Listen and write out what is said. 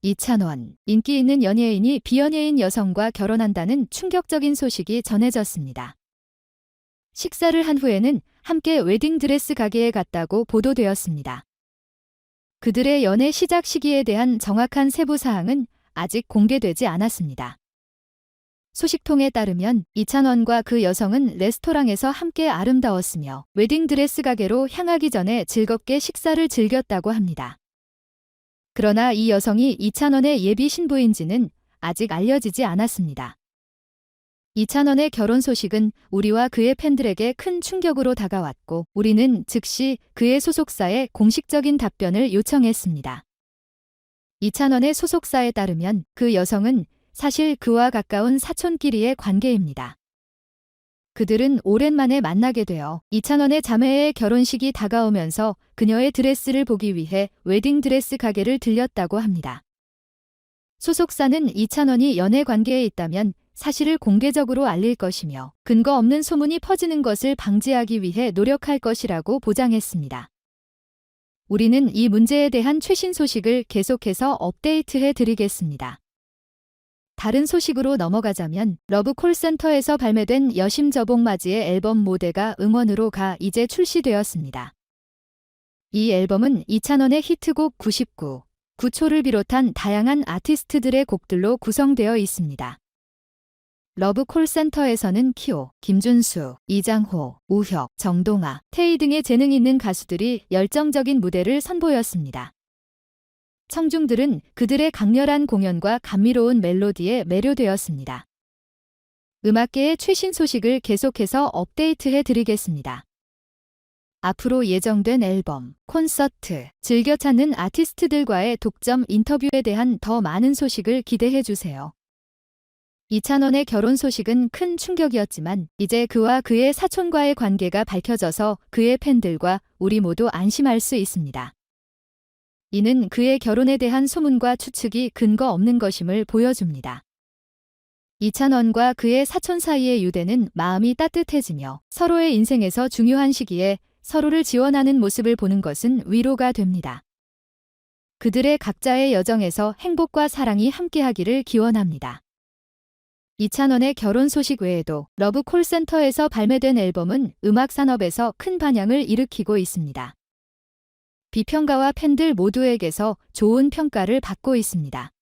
이찬원, 인기 있는 연예인이 비연예인 여성과 결혼한다는 충격적인 소식이 전해졌습니다. 식사를 한 후에는 함께 웨딩드레스 가게에 갔다고 보도되었습니다. 그들의 연애 시작 시기에 대한 정확한 세부 사항은 아직 공개되지 않았습니다. 소식통에 따르면 이찬원과 그 여성은 레스토랑에서 함께 아름다웠으며 웨딩드레스 가게로 향하기 전에 즐겁게 식사를 즐겼다고 합니다. 그러나 이 여성이 이찬원의 예비 신부인지는 아직 알려지지 않았습니다. 이찬원의 결혼 소식은 우리와 그의 팬들에게 큰 충격으로 다가왔고 우리는 즉시 그의 소속사에 공식적인 답변을 요청했습니다. 이찬원의 소속사에 따르면 그 여성은 사실 그와 가까운 사촌끼리의 관계입니다. 그들은 오랜만에 만나게 되어 이찬원의 자매의 결혼식이 다가오면서 그녀의 드레스를 보기 위해 웨딩 드레스 가게를 들렸다고 합니다. 소속사는 이찬원이 연애 관계에 있다면 사실을 공개적으로 알릴 것이며 근거 없는 소문이 퍼지는 것을 방지하기 위해 노력할 것이라고 보장했습니다. 우리는 이 문제에 대한 최신 소식을 계속해서 업데이트해 드리겠습니다. 다른 소식으로 넘어가자면 러브 콜센터에서 발매된 여심 저복맞이의 앨범 모대가 응원으로 가 이제 출시되었습니다. 이 앨범은 이찬원의 히트곡 99, 9초를 비롯한 다양한 아티스트들의 곡들로 구성되어 있습니다. 러브 콜센터에서는 키오, 김준수, 이장호, 우혁, 정동아, 태희 등의 재능 있는 가수들이 열정적인 무대를 선보였습니다. 청중들은 그들의 강렬한 공연과 감미로운 멜로디에 매료되었습니다. 음악계의 최신 소식을 계속해서 업데이트해 드리겠습니다. 앞으로 예정된 앨범, 콘서트, 즐겨 찾는 아티스트들과의 독점 인터뷰에 대한 더 많은 소식을 기대해 주세요. 이찬원의 결혼 소식은 큰 충격이었지만 이제 그와 그의 사촌과의 관계가 밝혀져서 그의 팬들과 우리 모두 안심할 수 있습니다. 이는 그의 결혼에 대한 소문과 추측이 근거 없는 것임을 보여줍니다. 이찬원과 그의 사촌 사이의 유대는 마음이 따뜻해지며 서로의 인생에서 중요한 시기에 서로를 지원하는 모습을 보는 것은 위로가 됩니다. 그들의 각자의 여정에서 행복과 사랑이 함께하기를 기원합니다. 이찬원의 결혼 소식 외에도 러브 콜센터에서 발매된 앨범은 음악 산업에서 큰 반향을 일으키고 있습니다. 비평가와 팬들 모두에게서 좋은 평가를 받고 있습니다.